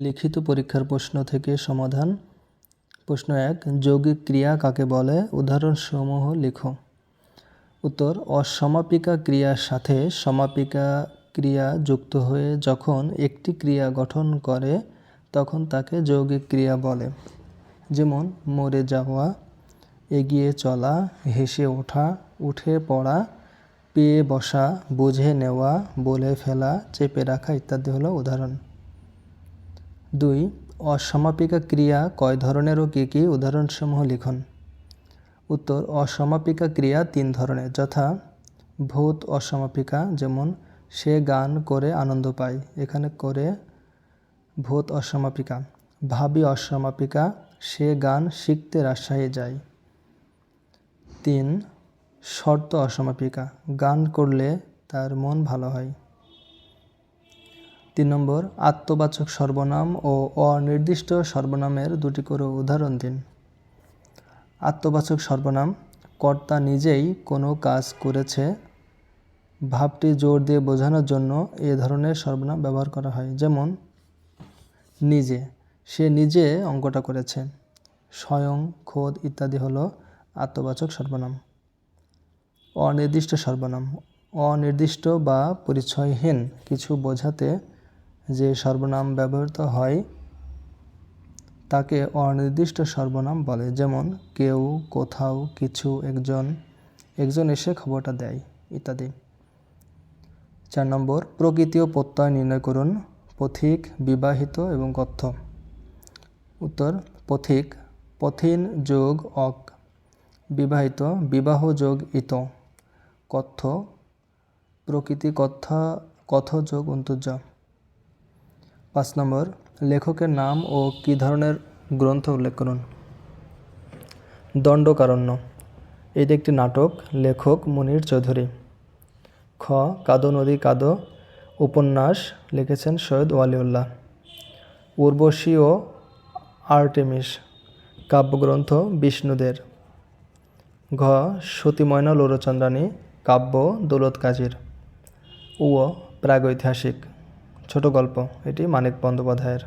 লিখিত পরীক্ষার প্রশ্ন থেকে সমাধান। প্রশ্ন এক, যৌগিক ক্রিয়া কাকে বলে? উদাহরণসমূহ লিখো। উত্তর, অসমাপিকা ক্রিয়ার সাথে সমাপিকা ক্রিয়া যুক্ত হয়ে যখন একটি ক্রিয়া গঠন করে, তখন তাকে যৌগিক ক্রিয়া বলে। যেমন, মরে যাওয়া, এগিয়ে চলা, হেসে ওঠা, উঠে পড়া, পেয়ে বসা, বুঝে নেওয়া, বলে ফেলা, চেপে রাখা ইত্যাদি হলো উদাহরণ। দুই, অসমাপিকা ক্রিয়া কয় ধরনের ও কী কী উদাহরণসমূহ লিখুন? উত্তর, অসমাপিকা ক্রিয়া তিন ধরনের, যথা ভূত অসমাপিকা, যেমন সে গান করে আনন্দ পায়, এখানে করে ভূত অসমাপিকা। ভাবি অসমাপিকা, সে গান শিখতে রাজশাহী যায়। তিন, শর্ত অসমাপিকা, গান করলে তার মন ভালো হয়। তিন নম্বর, আত্মবাচক সর্বনাম ও অনির্দিষ্ট সর্বনামের দুটি করে উদাহরণ দিন। আত্মবাচক সর্বনাম, কর্তা নিজেই কোনো কাজ করেছে, ভাবটি জোর দিয়ে বোঝানোর জন্য এ ধরনের সর্বনাম ব্যবহার করা হয়। যেমন, নিজে, সে নিজে অঙ্কটা করেছে, স্বয়ং, খোদ ইত্যাদি হলো আত্মবাচক সর্বনাম। অনির্দিষ্ট সর্বনাম, অনির্দিষ্ট বা পরিচয়হীন কিছু বোঝাতে যে সর্বনাম ব্যবহৃত হয়, তাকে অনির্দিষ্ট সর্বনাম বলে। যেমন, কেউ, কোথাও, কিছু, একজন একজন এসে খবরটা দেয়, ইত্যাদি। চার নম্বর, প্রকৃতি ও প্রত্যয় নির্ণয় করুন। পথিক, বিবাহিত এবং কথ্য। উত্তর, পথিক, পথিন যোগ অক। বিবাহিত, বিবাহ যোগ ইত। কথ্য, প্রকৃতি কথা কথ যোগ অন্তর্য। পাঁচ নম্বর, লেখকের নাম ও কী ধরনের গ্রন্থ উল্লেখ করুন? দণ্ডকারণ্য, এটি একটি নাটক, লেখক মনির চৌধুরী। খ, কাদো নদী কাদো, উপন্যাস লিখেছেন সৈয়দ ওয়ালিউল্লাহ। উর্বশী ও আর্টেমিস, কাব্যগ্রন্থ বিষ্ণুদের। ঘ, সতীময়না লোরচন্দ্রানী, কাব্য দৌলত কাজীর। ও প্রাগৈতিহাসিক। ছোট গল্প এটি মানিক বন্দ্যোপাধ্যায়ের।